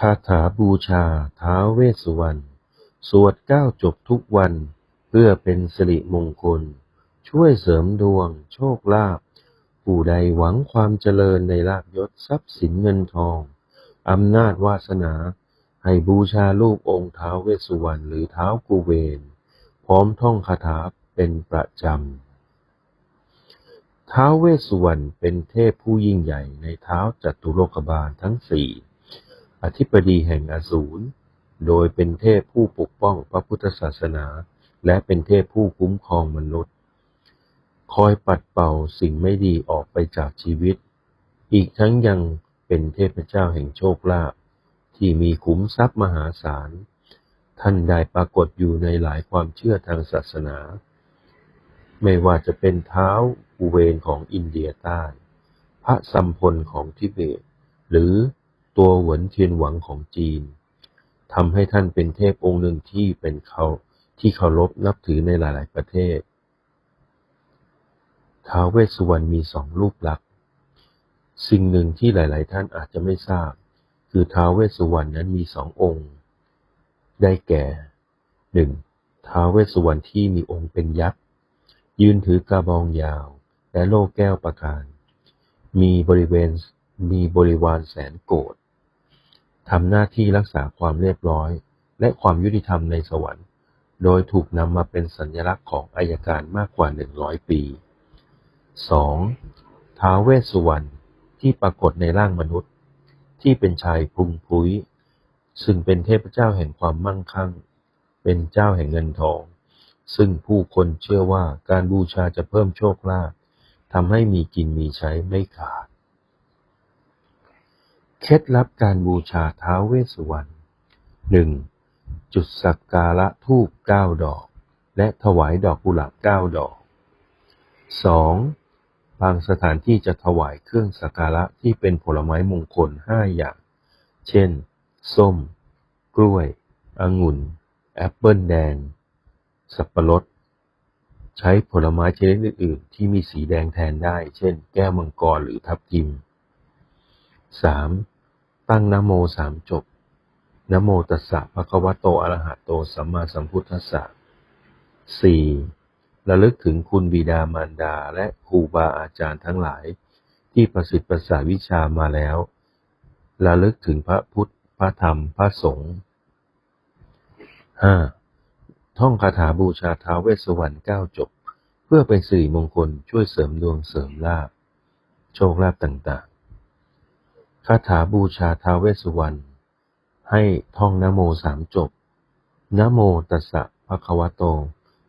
คาถาบูชาท้าวเวสสุวรรณ สวดเก้าจบทุกวัน เพื่อเป็นสิริมงคล ช่วยเสริมดวง โชคลาภ ผู้ใดหวังความเจริญในลาภยศทรัพย์สินเงินทอง อำนาจวาสนา ให้บูชารูปองค์ท้าวเวสสุวรรณหรือท้าวกุเวน พร้อมท่องคาถาเป็นประจำท้าวเวสสุวรรณเป็นเทพผู้ยิ่งใหญ่ในเท้าวจัตุโลกบาลทั้งสี่ อธิปดีแห่งอสูร โดยเป็นเทพผู้ปกป้องพระพุทธศาสนา และเป็นเทพผู้คุ้มครองมนุษย์ คอยปัดเป่าสิ่งไม่ดีออกไปจากชีวิต อีกทั้งยังเป็นเทพเจ้าแห่งโชคลาภที่มีขุมทรัพย์มหาศาล ท่านได้ปรากฏอยู่ในหลายความเชื่อทางศาสนา ไม่ว่าจะเป็นเท้าอุเวนของอินเดียใต้ พระสัมพลของทิเบต หรือ ตัวหวนเทียนหวังของจีนทำให้ท่านเป็นเทพองค์หนึ่งที่เป็นเขาที่เคารพนับถือในหลาย ๆ ประเทศ ท้าวเวสสุวรรณมีสองรูปลักษณ์สิ่งหนึ่งที่หลาย ๆ ท่านอาจจะไม่ทราบ คือท้าวเวสสุวรรณนั้นมีสององค์ ได้แก่หนึ่งท้าวเวสสุวรรณที่มีองค์เป็นยักษ์ ยืนถือกระบองยาว และโล่แก้วประการ มีบริเวณมีบริวารแสนโกรธ ทำหน้าที่รักษาความเรียบร้อย และความยุติธรรมในสวรรค์ โดยถูกนำมาเป็นสัญลักษณ์ของอายการมากกว่า 100 ปี 2. ท้าวเวสสุวรรณที่ปรากฏในร่างมนุษย์ ที่เป็นชายพุงพุ้ย ซึ่งเป็นเทพเจ้าแห่งความมั่งคั่ง เป็นเจ้าแห่งเงินทอง ซึ่งผู้คนเชื่อว่าการบูชาจะเพิ่มโชคลาภทำให้มีกินมีใช้ไม่ขาด เคล็ดลับการบูชาท้าวเวสสุวรรณหนึ่งจุดสักการะธูปเก้าดอก และถวายดอกกุหลาบเก้าดอกสองบางสถานที่จะถวายเครื่องสักการะที่เป็นผลไม้มงคลห้าอย่าง เช่น ส้ม กล้วย องุ่น แอปเปิลแดง สับปะรด ใช้ผลไม้ชนิดอื่นๆ ที่มีสีแดงแทนได้ เช่น แก้วมังกรหรือทับทิม 3. ตั้งนโมสามจบนโมตัสสะภะคะวะโตอะระหะโตสัมมาสัมพุทธัสสะ 4. ระลึกถึงคุณบิดามารดาและครูบาอาจารย์ทั้งหลาย ที่ประสิทธิ์ประสาทวิชามาแล้วระลึกถึงพระพุทธ พระธรรม พระสงฆ์ 5. ท่องคาถาบูชาท้าวเวสสุวรรณเก้าจบ เพื่อเป็นสิริมงคลช่วยเสริมดวงเสริมลาภโชคลาภต่างๆ คาถาบูชาท้าเวสสุวรรณให้ท่องนะโมสามจบนะโมตัสสะภะคะวะโต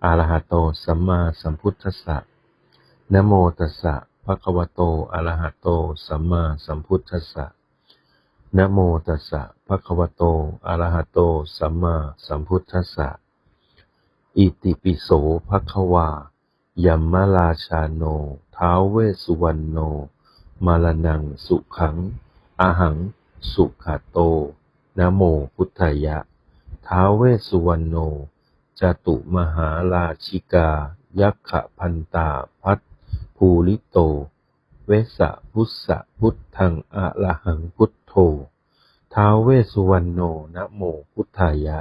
อะระหะโต สัมมาสัมพุทธัสสะนะโมตัสสะภะคะวะโตอะระหะโต สัมมาสัมพุทธัสสะนะโมตัสสะภะคะวะโตอะระหะโต สัมมาสัมพุทธัสสะ อิติปิโสภะคะวายัมมะราชาโน ท้าวเวสสุวรรณโน มาลนังสุขัง อาหัง สุขโตนะโมพุทธายะ ท้าวเวสสุวรรณโน จตุมหาราชิกา ยักขพันตาพัทภูริโต เวสสะพุสะพุทธังอะระหังพุทโธ ท้าวเวสสุวรรณโนนะโมพุทธายะ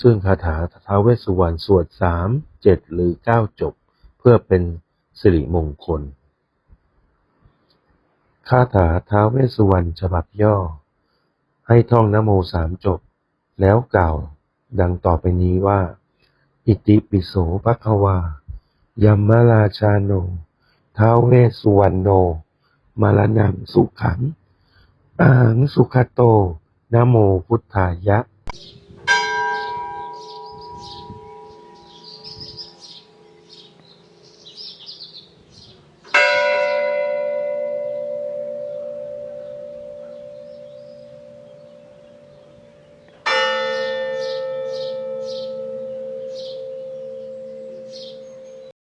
ซึ่งคาถาท้าวเวสสุวรรณสวดสามเจ็ดหรือเก้าจบ เพื่อเป็นสิริมงคล คาถาท้าวเวสสุวรรณฉบับย่อ ให้ท่องนโมสามจบ แล้วกล่าว ดังต่อไปนี้ว่า อิติปิโสภะคะวายัมมะราชาโนท้าวเวสสุวรรณโน มาลนังสุขังอาหังสุขโตนโมพุทธายะ